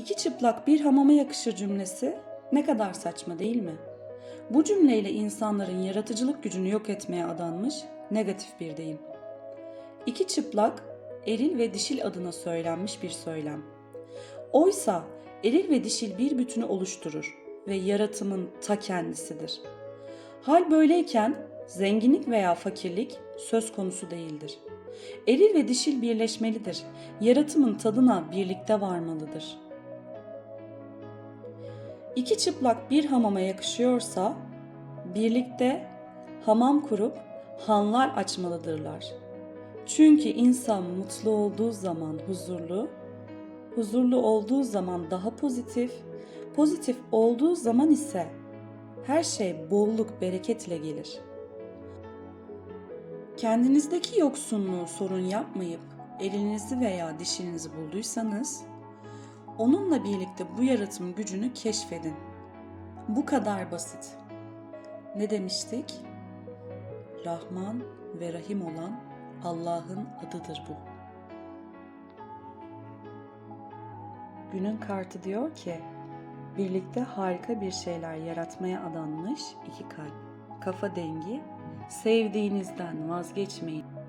İki çıplak bir hamama yakışır cümlesi ne kadar saçma değil mi? Bu cümleyle insanların yaratıcılık gücünü yok etmeye adanmış negatif bir deyim. İki çıplak eril ve dişil adına söylenmiş bir söylem. Oysa eril ve dişil bir bütünü oluşturur ve yaratımın ta kendisidir. Hal böyleyken zenginlik veya fakirlik söz konusu değildir. Eril ve dişil birleşmelidir. Yaratımın tadına birlikte varmalıdır. İki çıplak bir hamama yakışıyorsa birlikte hamam kurup hanlar açmalıdırlar. Çünkü insan mutlu olduğu zaman huzurlu, huzurlu olduğu zaman daha pozitif, pozitif olduğu zaman ise her şey bolluk bereketle gelir. Kendinizdeki yoksunluğu sorun yapmayıp elinizi veya dişinizi bulduysanız onunla birlikte bu yaratım gücünü keşfedin. Bu kadar basit. Ne demiştik? Rahman ve Rahim olan Allah'ın adıdır bu. Günün kartı diyor ki, birlikte harika bir şeyler yaratmaya adanmış iki kalp. Kafa dengi, sevdiğinizden vazgeçmeyin.